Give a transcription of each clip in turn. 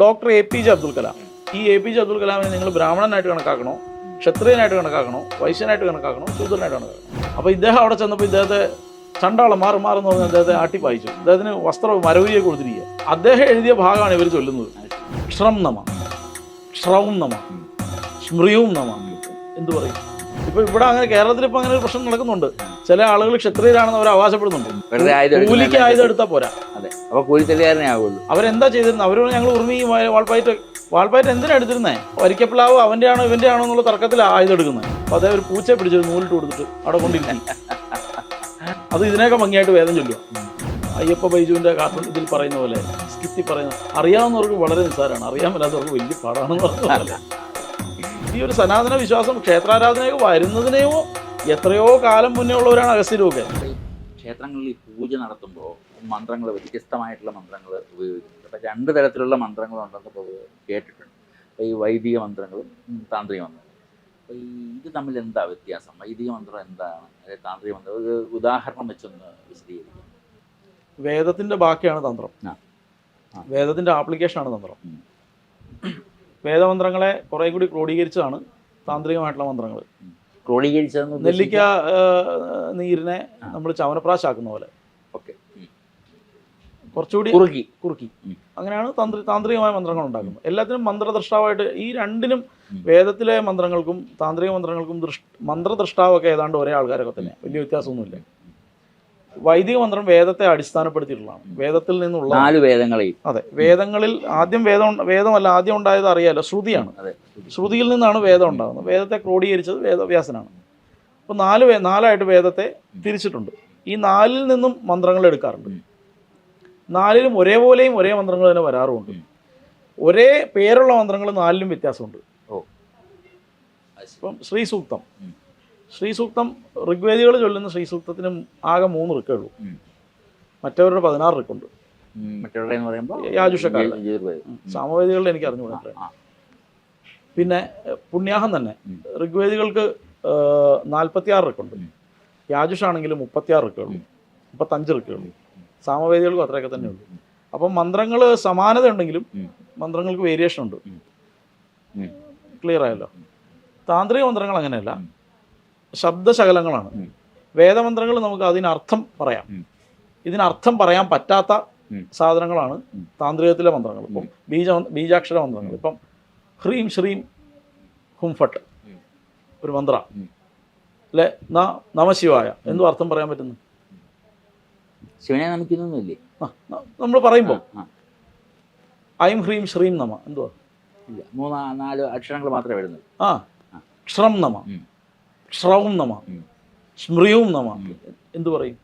Doctor A P J Abdul Kalam. ഈ A P J Abdul കലാമിനെ നിങ്ങൾ ബ്രാഹ്മണനായിട്ട് കണക്കാക്കണോ? ക്ഷത്രിയനായിട്ട് കണക്കാക്കണോ? വൈശ്യനായിട്ട് കണക്കാക്കണോ? ശൂദ്രനായിട്ട് കണക്കാക്കണം? അപ്പോൾ ഇദ്ദേഹം അവിടെ ചെന്നപ്പോൾ ഇദ്ദേഹത്തെ ചണ്ടാളം മാറി മാറുന്ന പറഞ്ഞ് അദ്ദേഹത്തെ ആട്ടിപ്പായിച്ചു അദ്ദേഹത്തിന് വസ്ത്രം മരവിയെ കൊടുത്തിരിക്കുക. അദ്ദേഹം എഴുതിയ ഭാഗമാണ് ഇവർ ചൊല്ലുന്നത്. ശ്രം നമ. ശ്രവും നമ. സ്മൃയവും നമ. എന്തു പറയും? ഇപ്പൊ ഇവിടെ അങ്ങനെ കേരളത്തിൽ ഇപ്പൊ അങ്ങനെ ഒരു പ്രശ്നം നടക്കുന്നുണ്ട്. ചില ആളുകൾ ക്ഷത്രിയരാണെന്ന് അവർ അവകാശപ്പെടുന്നുണ്ട്. വെറുതെ ആയുധം കൂലിക്ക് എടുക്കുന്ന ആയുധം എടുത്താൽ പോരാ. അതെ. അപ്പൊ കൂലിത്തല്ലുകാരനെ ആവുള്ളൂ. അവരെന്താ ചെയ്തിരുന്നത് അവരോട് ഞങ്ങൾ ഉറുമി വാൾപ്പായിട്ട് വാൾപ്പായിട്ട് എന്തിനാ എടുത്തിരുന്നേ? വരിക്കപ്പിളാവ് അവന്റെ ആണോ ഇവന്റെ ആണോ എന്നുള്ള തർക്കത്തിൽ ആയുധം എടുക്കുന്നത്. അപ്പൊ അതേ ഒരു പൂച്ചയെ പിടിച്ചത് നൂലിട്ട് കൊടുത്തിട്ട് അവിടെ കൊണ്ടിരിക്കാൻ അത് ഇതിനൊക്കെ ഭംഗിയായിട്ട് വേദം ചൊല്ലുക അയ്യപ്പ ബൈജുവിന്റെ കാർട്ടൂൺ ഇതിൽ പറയുന്ന പോലെ സ്കിത്തി പറയുന്ന അറിയാവുന്നവർക്ക് വളരെ നിസ്സാരമാണ് അറിയാൻ മേലാത്തവർക്ക് വലിയ പാടാണെന്ന് പറഞ്ഞ പോലെ. ഈ ഒരു സനാതന വിശ്വാസം ക്ഷേത്രാരാധനയോ വരുന്നതിനെയോ എത്രയോ കാലം മുന്നേ ഉള്ളവരാണ് അഗസ്ത്യരുമൊക്കെ അപ്പൊ ക്ഷേത്രങ്ങളിൽ ഈ പൂജ നടത്തുമ്പോൾ മന്ത്രങ്ങൾ വ്യത്യസ്തമായിട്ടുള്ള മന്ത്രങ്ങൾ ഉപയോഗിക്കുന്നുണ്ട്. അപ്പം രണ്ട് തരത്തിലുള്ള മന്ത്രങ്ങളുണ്ടെന്ന് കേട്ടിട്ടുണ്ട്. അപ്പോൾ ഈ വൈദിക മന്ത്രങ്ങളും താന്ത്രിക മന്ത്രങ്ങളും. അപ്പോൾ ഈ ഇത് തമ്മിൽ എന്താ വ്യത്യാസം? വൈദിക മന്ത്രം എന്താണ്? അതായത് താന്ത്രിക മന്ത്രം? ഒരു ഉദാഹരണം വെച്ചൊന്ന് വിശദീകരിക്കും. വേദത്തിന്റെ ബാക്കിയാണ് തന്ത്രം. വേദത്തിന്റെ ആപ്ലിക്കേഷനാണ് തന്ത്രം. വേദമന്ത്രങ്ങളെ കുറെ കൂടി ക്രോഡീകരിച്ചതാണ് താന്ത്രികമായിട്ടുള്ള മന്ത്രങ്ങൾ. ക്രോഡീകരിച്ചതെന്ന് നെല്ലിക്ക നീരിനെ നമ്മൾ ചവനപ്രാശാക്കുന്ന പോലെ. ഓക്കെ. കുറച്ചുകൂടി കുറുക്കി കുറുക്കി അങ്ങനെയാണ് തന്ത്രി താന്ത്രികമായ മന്ത്രങ്ങൾ ഉണ്ടാക്കുന്നത്. എല്ലാത്തിനും മന്ത്രദ്രഷ്ടാവായിട്ട് ഈ രണ്ടിനും വേദത്തിലെ മന്ത്രങ്ങൾക്കും താന്ത്രിക മന്ത്രങ്ങൾക്കും ദൃഷ് മന്ത്രദ്രഷ്ടാവൊക്കെ ഏതാണ്ട് ഒരേ ആൾക്കാരൊക്കെ തന്നെ വലിയ വ്യത്യാസമൊന്നുമില്ല. വൈദിക മന്ത്രം വേദത്തെ അടിസ്ഥാനപ്പെടുത്തിയിട്ടുള്ളതാണ്. വേദത്തിൽ നിന്നുള്ള നാല് വേദങ്ങളിൽ അതെ വേദങ്ങളിൽ ആദ്യം വേദം വേദമല്ല ആദ്യം ഉണ്ടായത് അറിയാലോ? ശ്രുതിയാണ്. ശ്രുതിയിൽ നിന്നാണ് വേദം ഉണ്ടാകുന്നത്. വേദത്തെ ക്രോഡീകരിച്ചത് വേദവ്യാസനാണ്. അപ്പോൾ നാല് നാലായിട്ട് വേദത്തെ തിരിച്ചിട്ടുണ്ട്. ഈ നാലിൽ നിന്നും മന്ത്രങ്ങൾ എടുക്കാറുണ്ട്. നാലിലും ഒരേപോലെയും ഒരേ മന്ത്രങ്ങൾ തന്നെ വരാറുമുണ്ട്. ഒരേ പേരുള്ള മന്ത്രങ്ങൾ നാലിലും വ്യത്യാസമുണ്ട്. ഇപ്പം ശ്രീ സൂക്തം ഉം. ശ്രീ സൂക്തം ഋഗ്വേദികൾ ചൊല്ലുന്ന ശ്രീ സൂക്തത്തിന് ആകെ മൂന്ന് റിക്കേ ഉള്ളൂ. മറ്റവരുടെ പതിനാറ് ഋക്കുണ്ട്. ഉം, എന്ന് പറയുമ്പോൾ യാജുഷക്കാരുടെ. യജുർവേദം. സാമവേദികളിൽ എനിക്ക് അറിഞ്ഞുകൂടാ. പിന്നെ പുണ്യാഹം തന്നെ. ഋഗ്വേദികൾക്ക് നാൽപ്പത്തിയാറ് ഋക്കുണ്ട്. യാജുഷാണെങ്കിലും യാജുഷാണെങ്കിൽ മുപ്പത്തിയാറ് റിക്കേ ഉള്ളൂ. മുപ്പത്തഞ്ച് ഋക്കുള്ളൂ സാമവേദികൾക്കും അത്രയൊക്കെ തന്നെ ഉള്ളൂ. അപ്പം മന്ത്രങ്ങൾ സമാനത ഉണ്ടെങ്കിലും മന്ത്രങ്ങൾക്ക് വേരിയേഷൻ ഉണ്ട്. ക്ലിയർ ആയല്ലോ. താന്ത്രിക മന്ത്രങ്ങൾ അങ്ങനെയല്ല. ശബ്ദശകലങ്ങളാണ്. വേദമന്ത്രങ്ങൾ നമുക്ക് അതിനർത്ഥം പറയാം. ഇതിനർത്ഥം പറയാൻ പറ്റാത്ത സാധനങ്ങളാണ് താന്ത്രികത്തിലെ മന്ത്രങ്ങൾ. ഇപ്പം ബീജ ബീജാക്ഷര മന്ത്രങ്ങൾ. ഇപ്പം ഹ്രീം ശ്രീം ഹുംഫട്ട് ഒരു മന്ത്ര. അല്ലെ നമശിവായ എന്തു അർത്ഥം പറയാൻ പറ്റുന്നു? ശിവനെ നമിക്കുന്നൊന്നുമില്ലേ? നമ്മൾ പറയുമ്പോൾ ഐം ഹ്രീം ശ്രീം നമ. എന്തുവാ? മൂന്ന് നാല് അക്ഷരങ്ങൾ മാത്രമേ വരുന്നുള്ളൂ. ആ ക്ഷണം നമ. ക്ഷറവും നമ. സ്മൃതിയും സ്മൃയവും നമ. എന്തു പറയും?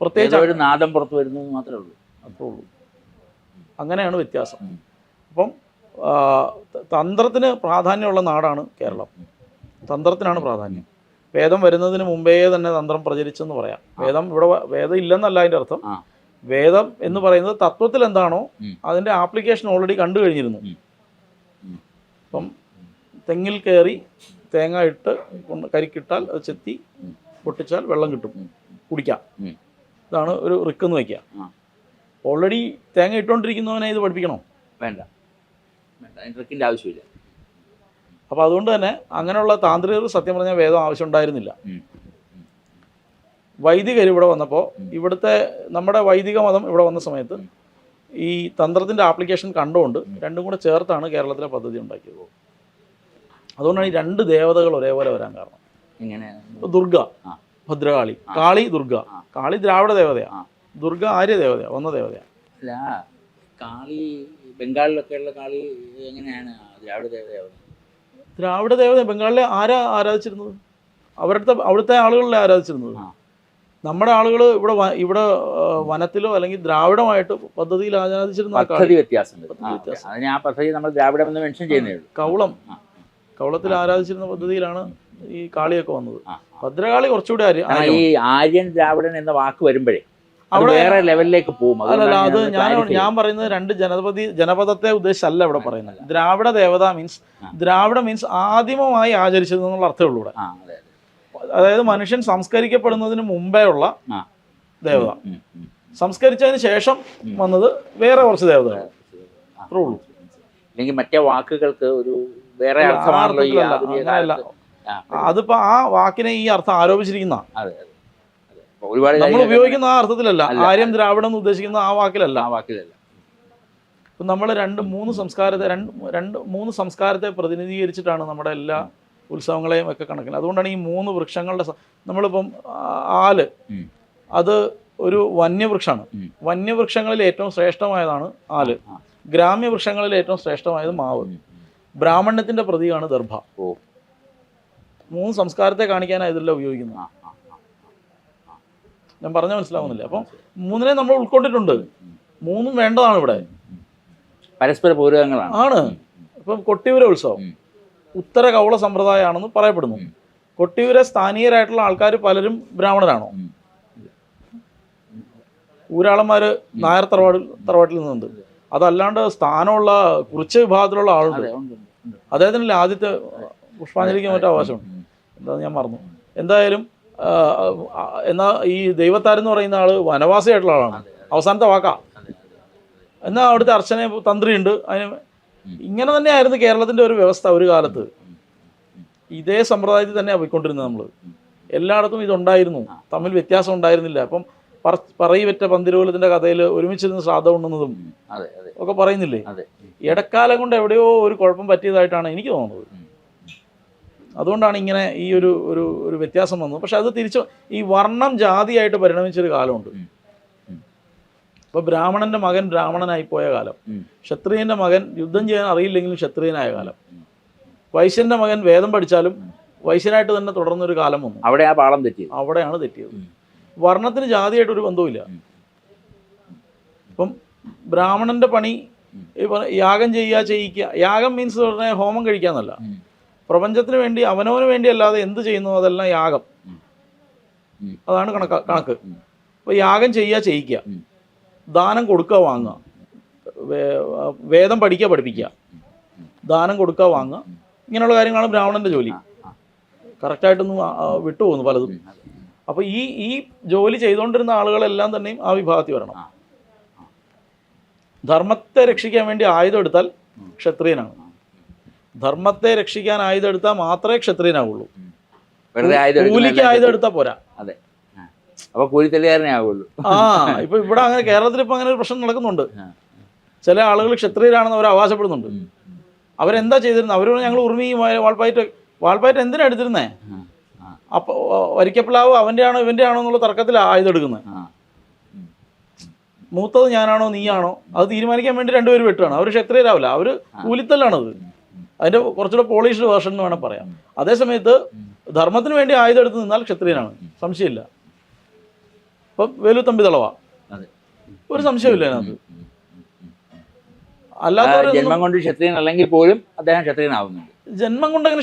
പ്രത്യേകിച്ച് ഒരു നാദം പുറത്ത് വരുന്നു മാത്രമേ ഉള്ളൂ. അത്രേ ഉള്ളൂ അങ്ങനെയാണ് വ്യത്യാസം. അപ്പം തന്ത്രത്തിന് പ്രാധാന്യമുള്ള നാടാണ് കേരളം. തന്ത്രത്തിനാണ് പ്രാധാന്യം. വേദം വരുന്നതിന് മുമ്പേ തന്നെ തന്ത്രം പ്രചരിച്ചെന്ന് പറയാം. വേദം ഇവിടെ വേദം ഇല്ലെന്നല്ല അതിന്റെ അർത്ഥം. വേദം എന്ന് പറയുന്നത് തത്വത്തിൽ എന്താണോ. അതിന്റെ ആപ്ലിക്കേഷൻ ഓൾറെഡി കണ്ടു കഴിഞ്ഞിരുന്നു. അപ്പം തെങ്ങിൽ കയറി തേങ്ങ ഇട്ട് കരിക്കിട്ടാൽ അത് ചെത്തി പൊട്ടിച്ചാൽ വെള്ളം കിട്ടും. കുടിക്കാം. ഇതാണ് ഒരു റിക്കെന്ന് വയ്ക്കുക. ഓൾറെഡി തേങ്ങ ഇട്ടുകൊണ്ടിരിക്കുന്നവനെ ഇത് പഠിപ്പിക്കണോ? വേണ്ട. വേണ്ട. അതിന് ആവശ്യമില്ല. അപ്പോൾ അതുകൊണ്ട് തന്നെ അങ്ങനെയുള്ള താന്ത്രികർ സത്യം പറഞ്ഞാൽ വേദം ആവശ്യം ഉണ്ടായിരുന്നില്ല. വൈദികർ ഇവിടെ വന്നപ്പോൾ. ഇവിടുത്തെ നമ്മുടെ വൈദിക മതം ഇവിടെ വന്ന സമയത്ത് ഈ തന്ത്രത്തിന്റെ ആപ്ലിക്കേഷൻ കണ്ടുകൊണ്ട് രണ്ടും കൂടെ ചേർത്താണ് കേരളത്തിലെ പദ്ധതി ഉണ്ടാക്കിയത്. അതുകൊണ്ടാണ് ഈ രണ്ട് ദേവതകൾ ഒരേപോലെ വരാൻ കാരണം. ഇങ്ങനെ ദുർഗ ഭദ്രകാളി കാളി ദുർഗ. കാളി ദ്രാവിഡ ദേവതയാ. ദുർഗ ആര്യ ദേവതയാ? വന്ന ദേവതയാ. അല്ല കാളി ബംഗാളിലൊക്കെ ഉള്ള കാളി എങ്ങനെയാണ്? ദ്രാവിഡ ദേവതയാവുന്നത് ദ്രാവിഡ ദേവത ബംഗാളിലെ ആരാ ആരാധിച്ചിരുന്നത്? അവരുടെ അവിടുത്തെ ആളുകളിലെ ആരാധിച്ചിരുന്നത്? നമ്മുടെ ആളുകൾ ഇവിടെ ഇവിടെ വനത്തിലോ അല്ലെങ്കിൽ ദ്രാവിഡമായിട്ട് പദ്ധതിയിൽ ആരാധിച്ചിരുന്ന പദ്ധതി വ്യത്യാസം. അതിന് ആ പദ്ധതി നമ്മൾ ദ്രാവിഡം എന്ന് മെൻഷൻ ചെയ്യുന്നേ കൗളം. ആ. കൗളത്തിൽ ആരാധിച്ചിരുന്ന പദ്ധതിയിലാണ് ഈ കാളിയൊക്കെ വന്നത്. ഭദ്രകാളി കുറച്ചുകൂടി ആര്യ- ഈ ആര്യൻ ദ്രാവിഡൻ എന്ന വാക്ക് വരുമ്പോഴേ അവിടെ വേറെ ലെവലിലേക്ക് പോകും. അല്ലല്ല അതുകൊണ്ടാണ് അത് ഞാൻ ഞാൻ പറയുന്നത് രണ്ട് ജനപതി ജനപദത്തെ ഉദ്ദേശിച്ചല്ല ഇവിടെ പറയുന്നത്. ദ്രാവിഡ ദേവത മീൻസ് ദ്രാവിഡ മീൻസ് ആദിമമായി ആചരിച്ചത് എന്നുള്ള അർത്ഥമുള്ളൂ ഇവിടെ. അതെ അതെ. അതായത് മനുഷ്യൻ സംസ്കരിക്കപ്പെടുന്നതിന് മുമ്പേ ഉള്ള ദേവത. സംസ്കരിച്ചതിന് ശേഷം വന്നത് വേറെ കുറച്ച് ദേവതകൾ അത്രേ ഉള്ളൂ. അല്ലെങ്കിൽ മറ്റേ വാക്കുകൾക്ക് ഒരു വേറെ അർത്ഥമാണല്ലോ അതിപ്പോ ആ വാക്കിനെ ഈ അർത്ഥം ആരോപിച്ചിരിക്കുന്ന. ഒരുപാട് നമ്മൾ ഉപയോഗിക്കുന്ന ആ അർത്ഥത്തിലല്ല. ആര്യം ദ്രാവിഡം എന്ന് ഉദ്ദേശിക്കുന്ന ആ വാക്കിലല്ല. ആ വാക്കിലല്ല. ഇപ്പം നമ്മൾ രണ്ട് മൂന്ന് സംസ്കാരത്തെ രണ്ട് രണ്ട് മൂന്ന് സംസ്കാരത്തെ പ്രതിനിധീകരിച്ചിട്ടാണ് നമ്മുടെ എല്ലാ ഉത്സവങ്ങളെയും ഒക്കെ കണക്കിൽ അതുകൊണ്ടാണ് ഈ മൂന്ന് വൃക്ഷങ്ങളുടെ നമ്മളിപ്പം ആൽ അത് ഒരു വന്യവൃക്ഷമാണ് വന്യവൃക്ഷങ്ങളിൽ ഏറ്റവും ശ്രേഷ്ഠമായതാണ് ആൽ. ഗ്രാമ്യവൃക്ഷങ്ങളിൽ ഏറ്റവും ശ്രേഷ്ഠമായത് മാവ്. ബ്രാഹ്മണ്യത്തിന്റെ പ്രതീകമാണ് ദർഭ. ഓ. മൂന്ന് സംസ്കാരത്തെ കാണിക്കാനാണ് ഇതെല്ലാം ഉപയോഗിക്കുന്നത്. ഞാൻ പറഞ്ഞ മനസ്സിലാവുന്നില്ല. അപ്പം മൂന്നിനെ നമ്മൾ ഉൾക്കൊണ്ടിട്ടുണ്ട്. മൂന്നും വേണ്ടതാണ് ഇവിടെ. പരസ്പര പൂരകങ്ങളാണ് ആണ്. ഇപ്പം കൊട്ടിയൂര ഉത്സവം. ഉത്തര കൗള സമ്പ്രദായമാണെന്ന് പറയപ്പെടുന്നു. കൊട്ടിയൂര സ്ഥാനീയരായിട്ടുള്ള ആൾക്കാർ പലരും ബ്രാഹ്മണരാണോ? ഊരാളന്മാർ ഊരാളന്മാര് നായർ തറവാട് തറവാട്ടിൽ നിന്നുണ്ട്. അതല്ലാണ്ട് സ്ഥാനമുള്ള കുറച്ച് വിഭാഗത്തിലുള്ള ആളുണ്ട്. അദ്ദേഹത്തിനല്ലേ ആദ്യത്തെ പുഷ്പാഞ്ജലിക്ക് മറ്റേ അവകാശമുണ്ട്. എന്താണെന്ന് ഞാൻ മറന്നു. എന്തായാലും എന്നാ ഈ ദൈവത്താരെന്ന് പറയുന്ന ആൾ വനവാസിയായിട്ടുള്ള ആളാണ്. അവസാനത്തെ വാക്കാ. എന്നാൽ അവിടുത്തെ അർച്ചന തന്ത്രിയുണ്ട്. അതിന്. ഇങ്ങനെ തന്നെയായിരുന്നു കേരളത്തിന്റെ ഒരു വ്യവസ്ഥ ഒരു കാലത്ത്. ഇതേ സമ്പ്രദായത്തിൽ തന്നെയാണ് പോയിക്കൊണ്ടിരുന്നത് നമ്മൾ. എല്ലായിടത്തും ഇതുണ്ടായിരുന്നു. തമ്മിൽ വ്യത്യാസം ഉണ്ടായിരുന്നില്ല. അപ്പം പറയിവെറ്റ പന്തിരുവലത്തിന്റെ കഥയിൽ ഒരുമിച്ചിരുന്ന് ശ്രാദ്ധ ഉണ്ടെന്നതും ഒക്കെ പറയുന്നില്ലേ? ഇടക്കാലം കൊണ്ട് എവിടെയോ ഒരു കുഴപ്പം പറ്റിയതായിട്ടാണ് എനിക്ക് തോന്നുന്നത്. അതുകൊണ്ടാണ് ഇങ്ങനെ ഈ ഒരു ഒരു ഒരു വ്യത്യാസം വന്നത്. പക്ഷെ അത് തിരിച്ചു ഈ വർണം ജാതിയായിട്ട് പരിണമിച്ചൊരു കാലമുണ്ട്. ഇപ്പൊ ബ്രാഹ്മണന്റെ മകൻ ബ്രാഹ്മണനായി പോയ കാലം ക്ഷത്രിയന്റെ മകൻ യുദ്ധം ചെയ്യാൻ അറിയില്ലെങ്കിലും ക്ഷത്രിയനായ കാലം. വൈശ്യന്റെ മകൻ വേദം പഠിച്ചാലും വൈശ്യനായിട്ട് തന്നെ തുടർന്നൊരു കാലം വന്നു. അവിടെ ആ പാളം തെറ്റിയത്. അവിടെയാണ് തെറ്റിയത്. വർണത്തിന് ജാതിയായിട്ട് ഒരു ബന്ധവുമില്ല. ഇപ്പം ബ്രാഹ്മണന്റെ പണി യാഗം ചെയ്യുക ചെയ്യിക്കുക. യാഗം മീൻസ് പറഞ്ഞാൽ ഹോമം കഴിക്കാന്നല്ല. എന്നല്ല പ്രപഞ്ചത്തിന് വേണ്ടി അവനവന് വേണ്ടി അല്ലാതെ എന്ത് ചെയ്യുന്നു? അതെല്ലാം യാഗം. അതാണ് കണക്ക് കണക്ക്. അപ്പോൾ യാഗം ചെയ്യുക ചെയ്യിക്കുക. ദാനം കൊടുക്കുക വാങ്ങുക. വേദം പഠിക്കുക പഠിപ്പിക്കുക. ദാനം കൊടുക്കുക വാങ്ങുക. ഇങ്ങനെയുള്ള കാര്യങ്ങളാണ് ബ്രാഹ്മണന്റെ ജോലി. കറക്റ്റായിട്ടൊന്നും വിട്ടുപോകുന്നു പലതും. അപ്പോൾ ഈ ഈ ജോലി ചെയ്തുകൊണ്ടിരുന്ന ആളുകളെല്ലാം തന്നെയും ആ വിഭാഗത്തിൽ വരണം. ധർമ്മത്തെ രക്ഷിക്കാൻ വേണ്ടി ആയുധം എടുത്താൽ ക്ഷത്രിയനാണ് ധർമ്മത്തെ രക്ഷിക്കാൻ ആയുധം എടുത്താൽ മാത്രമേ ക്ഷത്രിയനാവുള്ളൂ. കൂലിക്ക് ആയുധം എടുത്താൽ പോരാ. അതെ. അപ്പൊ കൂലിത്തല്ലുകാരനെ ആവുള്ളൂ. ആ ഇപ്പൊ ഇവിടെ അങ്ങനെ കേരളത്തിൽ ഇപ്പൊ അങ്ങനെ ഒരു പ്രശ്നം നടക്കുന്നുണ്ട്. ചില ആളുകൾ ക്ഷത്രിയരാണെന്ന് അവർ അവകാശപ്പെടുന്നുണ്ട്. അവരെന്താ ചെയ്തിരുന്നത്? അവരോട് ഞങ്ങൾ ഉറുമി വാൾപ്പായിട്ട് വാൾപ്പായിട്ട് എന്തിനാ എടുത്തിരുന്നേ? ആ. ആ. അപ്പൊ വരിക്കപ്പിളാവ് അവന്റെ ആണോ ഇവന്റെ ആണോ എന്നുള്ള തർക്കത്തിൽ ആയുധം എടുക്കുന്നത് ആ. മൂത്തത് ഞാനാണോ നീയാണോ അത് തീരുമാനിക്കാൻ വേണ്ടി രണ്ടുപേരും വെട്ടുകയാണ്. അവർ ക്ഷത്രിയരാവില്ല. അവർ കൂലിത്തല്ലാണത്. അതിന്റെ കുറച്ചുകൂടെ പോളിഷ്ഡ് വേർഷൻ എന്ന് വേണം പറയാം അതേസമയത്ത് ധർമ്മത്തിന് വേണ്ടി ആയുധം എടുത്ത് നിന്നാൽ ക്ഷത്രിയനാണ്. സംശയമില്ല. ഇപ്പം വേലു തമ്പി തളവ. ഒരു സംശയമില്ല അതിനകത്ത്. അല്ലാതെ ജന്മം കൊണ്ട് ക്ഷത്രിയൻ അല്ലെങ്കിൽ പോലും അദ്ദേഹം ക്ഷത്രിയനാവുന്നുണ്ട്. ജന്മം കൊണ്ട് അങ്ങനെ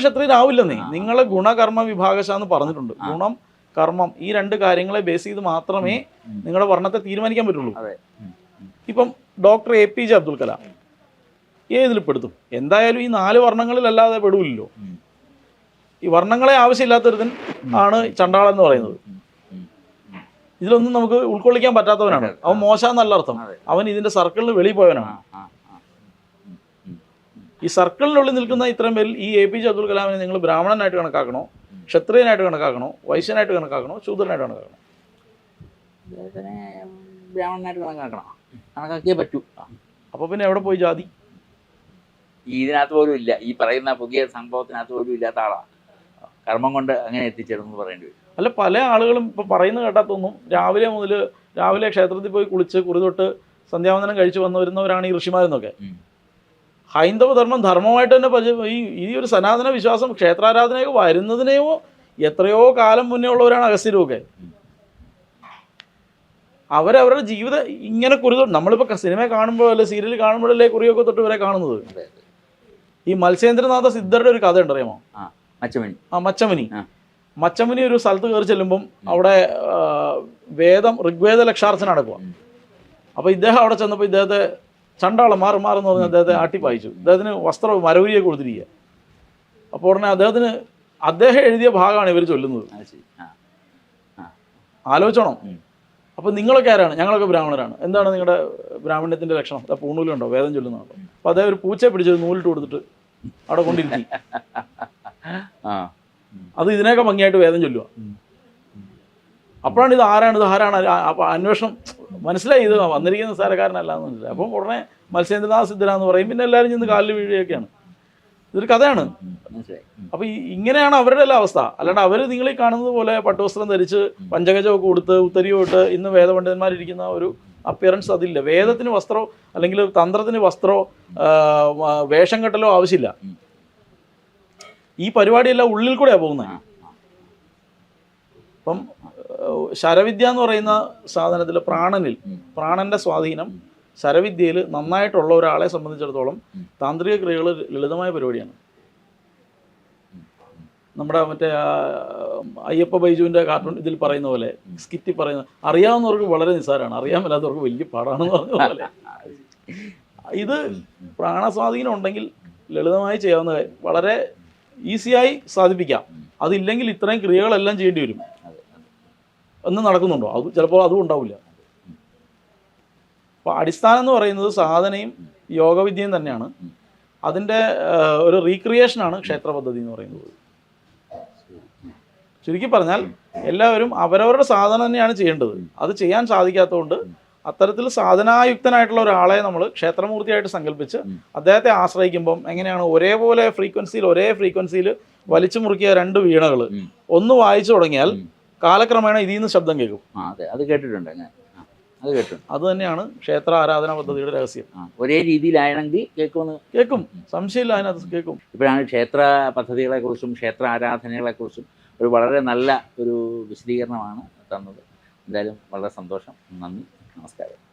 നീ. നിങ്ങളെ ഗുണകർമ്മ വിഭാഗശ എന്ന് പറഞ്ഞിട്ടുണ്ട് ഗുണം കർമ്മം ഈ രണ്ട് കാര്യങ്ങളെ ബേസ് ചെയ്ത് മാത്രമേ നിങ്ങളുടെ വർണത്തെ തീരുമാനിക്കാൻ പറ്റുള്ളൂ. ഇപ്പം doctor A P J Abdul Kalam ഏതിൽ പെടുത്തും? എന്തായാലും ഈ നാല് വർണങ്ങളിലല്ലാതെ പെടൂല്ലോ ഉം. ഈ വർണങ്ങളെ ആവശ്യമില്ലാത്തൊരുത്തൻ ആണ് ചണ്ടാളം എന്ന് പറയുന്നത്. ഇതിലൊന്നും നമുക്ക് ഉൾക്കൊള്ളിക്കാൻ പറ്റാത്തവനാണ്. അവൻ മോശമെന്നല്ല അർത്ഥം. അവൻ ഇതിന്റെ സർക്കിളിന് വെളിയിൽ പോയവനാണ്. ഈ സർക്കിളിനുള്ളിൽ നിൽക്കുന്ന ഇത്രയും പേരിൽ ഈ എ പി ജെ അബ്ദുൽ കലാമിനെ നിങ്ങൾ ബ്രാഹ്മണനായിട്ട് കണക്കാക്കണോ? ക്ഷത്രിയനായിട്ട് കണക്കാക്കണോ? വൈശ്യനായിട്ട് കണക്കാക്കണോ? ശൂദ്രനായിട്ട് കണക്കാക്കണോ? ബ്രാഹ്മണനായിട്ട് കണക്കാക്കണം? കണക്കാക്കിയേ പറ്റൂ. അപ്പോൾ പിന്നെ എവിടെ പോയി ജാതി? ഇതിനകത്ത് പോലും ഇല്ല. ഈ പറയുന്ന പുതിയ സംഭവത്തിനകത്ത് പോലും ഇല്ലാത്ത ആളാണ് കർമ്മം കൊണ്ട് അങ്ങനെ എത്തിച്ചേർന്നു പറയേണ്ടി വരും. അല്ല പല ആളുകളും ഇപ്പോൾ പറയുന്ന കേട്ടാത്തൊന്നും രാവിലെ മുതൽ രാവിലെ ക്ഷേത്രത്തിൽ പോയി കുളിച്ച് കുറി തൊട്ട് സന്ധ്യാവന്തനം കഴിച്ച് വന്നു വരുന്നവരാണ് ഈ ഋഷിമാരെന്നൊക്കെ. ഹൈന്ദവ ധർമ്മം ധർമ്മമായിട്ട് തന്നെ ഈ ഈ ഒരു സനാതന വിശ്വാസം ക്ഷേത്രാരാധനയൊക്കെ വരുന്നതിനെയോ എത്രയോ കാലം മുന്നേ ഉള്ളവരാണ് അഗസ്ത്യരുമൊക്കെ അവരവരുടെ ജീവിതം ഇങ്ങനെ തൊട്ട് നമ്മളിപ്പോൾ സിനിമ കാണുമ്പോൾ അല്ലെ സീരിയൽ കാണുമ്പോഴല്ലേ കുറിയൊക്കെ തൊട്ട് വരെ കാണുന്നത്? ഈ മത്സ്യേന്ദ്രനാഥ സിദ്ധരുടെ ഒരു കഥ ഉണ്ടറിയാമോ? ആ മച്ചമണി. ആ മച്ചമുനി മച്ചമനി മച്ചമുനി ഒരു സ്ഥലത്ത് കയറി ചെല്ലുമ്പം അവിടെ വേദം ഋഗ്വേദ ലക്ഷാർച്ചന നടക്കുക. അപ്പോൾ ഇദ്ദേഹം അവിടെ ചെന്നപ്പോൾ ഇദ്ദേഹത്തെ ചണ്ടാളം മാറി മാറെന്ന് പറഞ്ഞ് അദ്ദേഹത്തെ ആട്ടിപ്പായിച്ചു അദ്ദേഹത്തിന് വസ്ത്രം മരവുരിയെ കൊടുത്തിരിക്കുക. അപ്പോൾ ഉടനെ അദ്ദേഹത്തിന് അദ്ദേഹം എഴുതിയ ഭാഗമാണ് ഇവർ ചൊല്ലുന്നത്. ആലോചിച്ചോണം. അപ്പം നിങ്ങളൊക്കെ ആരാണ്? ഞങ്ങളൊക്കെ ബ്രാഹ്മണരാണ്. എന്താണ് നിങ്ങളുടെ ബ്രാഹ്മണ്യത്തിന്റെ ലക്ഷണം? അതാ പൂണൂലുണ്ടോ? വേദം ചൊല്ലുന്നുണ്ടോ അപ്പോൾ അദ്ദേഹം ഒരു പൂച്ചയെ പിടിച്ചൊരു നൂലിട്ട് കൊടുത്തിട്ട് അവിടെ കൊണ്ടിരുത്തി അത് ഇതിനേക്കാൾ ഭംഗിയായിട്ട് വേദം ചൊല്ലുക. അപ്പോഴാണ് ഇത് ആരാണ്? ഇത് ആരാണ്? അന്വേഷണം മനസ്സിലായി ഇത് വന്നിരിക്കുന്ന നിസ്സാരക്കാരനല്ല എന്ന് മനസ്സിലായി അപ്പം ഉടനെ മത്സ്യേന്ദ്രനാഥ് സിദ്ധന എന്ന് പറയും പിന്നെ എല്ലാവരും ചെന്ന് കാലിൽ വീഴുകയൊക്കെയാണ് ഇതൊരു കഥയാണ്. അപ്പൊ ഈ ഇങ്ങനെയാണ് അവരുടെ എല്ലാം അവസ്ഥ അല്ലാണ്ട് അവർ നിങ്ങൾ ഈ കാണുന്നത് പോലെ പട്ടുവസ്ത്രം ധരിച്ച് പഞ്ചകജമൊക്കെ കൊടുത്ത് ഉത്തരിയും ഇട്ട് ഇന്ന് വേദപണ്ഡിതന്മാരിരിക്കുന്ന ഒരു അപ്പിയറൻസ് അതില്ല വേദത്തിന് വസ്ത്രോ അല്ലെങ്കിൽ തന്ത്രത്തിന് വസ്ത്രോ വേഷം കെട്ടലോ ആവശ്യമില്ല. ഈ പരിപാടിയെല്ലാം ഉള്ളിൽ കൂടെയാണ് പോകുന്നത്. അപ്പം ശരവിദ്യ എന്ന് പറയുന്ന സാധനത്തിൽ പ്രാണനിൽ. പ്രാണന്റെ സ്വാധീനം ശരവിദ്യയിൽ നന്നായിട്ടുള്ള ഒരാളെ സംബന്ധിച്ചിടത്തോളം താന്ത്രിക ക്രിയകൾ ലളിതമായ പരിപാടിയാണ്. നമ്മുടെ മറ്റേ അയ്യപ്പ ബൈജുവിന്റെ കാർട്ടൂൺ ഇതിൽ പറയുന്ന പോലെ സ്കിറ്റി പറയുന്ന അറിയാവുന്നവർക്ക് വളരെ നിസ്സാരമാണ്. അറിയാമല്ലാത്തവർക്ക് വലിയ പാടാണെന്ന് പറഞ്ഞ പോലെ. ഇത് പ്രാണസ്വാധീനം ഉണ്ടെങ്കിൽ ലളിതമായി ചെയ്യാവുന്ന വളരെ ഈസിയായി സാധിപ്പിക്കാം. അതില്ലെങ്കിൽ ഇത്രയും ക്രിയകളെല്ലാം ചെയ്യേണ്ടി വരും. അതെ നടക്കുന്നുണ്ടോ അത് ചിലപ്പോൾ അതും ഉണ്ടാവില്ല അപ്പോൾ അടിസ്ഥാനം എന്ന് പറയുന്നത് സാധനയും യോഗവിദ്യയും തന്നെയാണ് അതിന്റെ ഒരു റീക്രിയേഷനാണ് ക്ഷേത്ര പദ്ധതി എന്ന് പറയുന്നത് ചുരുക്കി പറഞ്ഞാൽ എല്ലാവരും അവരവരുടെ സാധന തന്നെയാണ് ചെയ്യേണ്ടത് അത് ചെയ്യാൻ സാധിക്കാത്തതുകൊണ്ട് അത്തരത്തിൽ സാധനായുക്തനായിട്ടുള്ള ഒരാളെ നമ്മൾ ക്ഷേത്രമൂർത്തിയായിട്ട് സങ്കല്പിച്ച്. അദ്ദേഹത്തെ ആശ്രയിക്കുമ്പം എങ്ങനെയാണ് ഒരേപോലെ ഫ്രീക്വൻസിയിൽ ഒരേ ഫ്രീക്വൻസിയിൽ വലിച്ചു മുറുക്കിയ രണ്ട് വീണകൾ ഒന്ന് വായിച്ചു തുടങ്ങിയാൽ. കാലക്രമേണ ഇതിൽ നിന്ന് ശബ്ദം കേൾക്കും. ആ അതെ. അത് കേട്ടിട്ടുണ്ട് ഞാൻ. അത് കേട്ടു അത് തന്നെയാണ് ക്ഷേത്ര ആരാധന പദ്ധതിയുടെ രഹസ്യം. ഒരേ രീതിയിലാണെങ്കിൽ കേൾക്കുമെന്ന് കേൾക്കും. സംശയമില്ല അതിനകത്ത് കേൾക്കും. ഇപ്പോഴാണ് ക്ഷേത്ര പദ്ധതികളെക്കുറിച്ചും ക്ഷേത്ര ആരാധനകളെക്കുറിച്ചും ഒരു വളരെ നല്ല ഒരു വിശദീകരണമാണ് തന്നത്. എന്തായാലും വളരെ സന്തോഷം. നന്ദി. നമസ്കാരം.